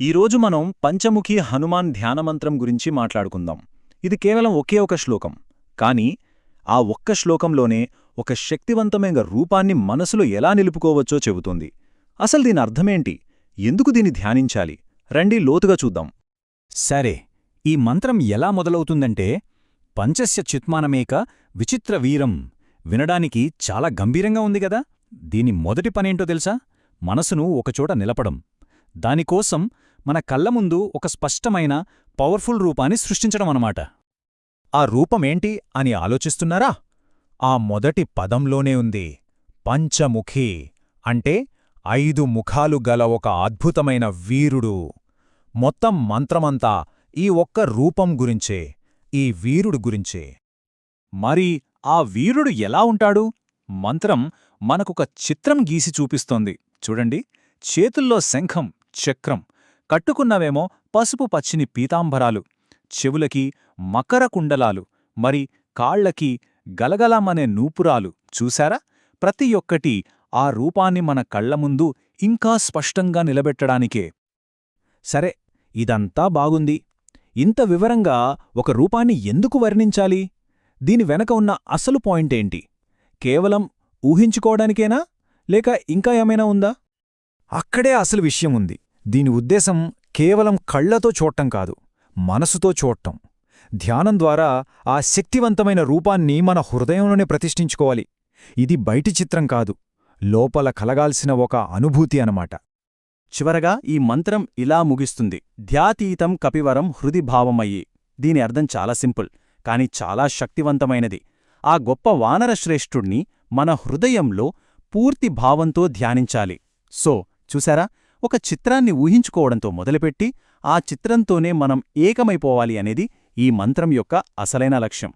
ఈరోజు మనం పంచముఖి హనుమాన్ ధ్యానమంత్రం గురించి మాట్లాడుకుందాం. ఇది కేవలం ఒకే ఒక శ్లోకం. కానీ ఆ ఒక్క శ్లోకంలోనే ఒక శక్తివంతమైన రూపాన్ని మనసులో ఎలా నిలుపుకోవచ్చో చెబుతుంది. అసలు దీని అర్థమేంటి? ఎందుకు దీన్ని ధ్యానించాలి? రండి లోతుగా చూద్దాం. సరే ఈ మంత్రం ఎలా మొదలవుతుందంటే పంచస్య చిత్మానమేక విచిత్ర వీరం వినడానికి చాలా గంభీరంగా ఉందిగదా దీని మొదటి పనేంటో తెలుసా? మనసును ఒకచోట నిలపడం. దానికోసం మన కళ్ళ ముందు ఒక స్పష్టమైన పవర్ఫుల్ రూపాన్ని సృష్టించడం అన్నమాట. ఆ రూపమేంటి అని ఆలోచిస్తున్నారా? ఆ మొదటి పదంలోనే ఉంది. పంచముఖి అంటే ఐదు ముఖాలు గల ఒక అద్భుతమైన వీరుడు. మొత్తం మంత్రమంతా ఈ ఒక్క రూపం గురించే ఈ వీరుడు గురించే. మరి ఆ వీరుడు ఎలా ఉంటాడు? మంత్రం మనకొక చిత్రం గీసి చూపిస్తోంది. చూడండి. చేతుల్లో శంఖం చక్రం. కట్టుకున్నవేమో పసుపు పచ్చిని పీతాంబరాలు. చెవులకి మకర కుండలాలు. మరి కాళ్ళకి గలగలమనే నూపురాలు. చూశారా? ప్రతి ఒక్కటి ఆ రూపాన్ని మన కళ్ళ ముందు ఇంకా స్పష్టంగా నిలబెట్టడానికే. సరే ఇదంతా బాగుంది. ఇంత వివరంగా ఒక రూపాన్ని ఎందుకు వర్ణించాలి? దీని వెనక ఉన్న అసలు పాయింటేంటి? కేవలం ఊహించుకోవడానికేనా? లేక ఇంకా ఏమైనా ఉందా? అక్కడే అసలు విషయం ఉంది. దీని ఉద్దేశం కేవలం కళ్ళతో చూడటం కాదు మనసుతో చూడటం. ధ్యానం ద్వారా ఆ శక్తివంతమైన రూపాన్ని మన హృదయంలోనే ప్రతిష్ఠించుకోవాలి. ఇది బయటి చిత్రం కాదు లోపల కలగాల్సిన ఒక అనుభూతి అనమాట చివరగా ఈ మంత్రం ఇలా ముగిస్తుంది. ధ్యాతీతం కపివరం హృదిభావమయ్యి దీని అర్థం చాలా సింపుల్ కాని చాలా శక్తివంతమైనది. ఆ గొప్ప వానరశ్రేష్ఠుణ్ణి మన హృదయంలో పూర్తి భావంతో ధ్యానించాలి. సో చూసారా ఒక చిత్రాన్ని ఊహించుకోవడంతో మొదలుపెట్టి ఆ చిత్రంతోనే మనం ఏకమైపోవాలి అనేది ఈ మంత్రం యొక్క అసలైన లక్ష్యం.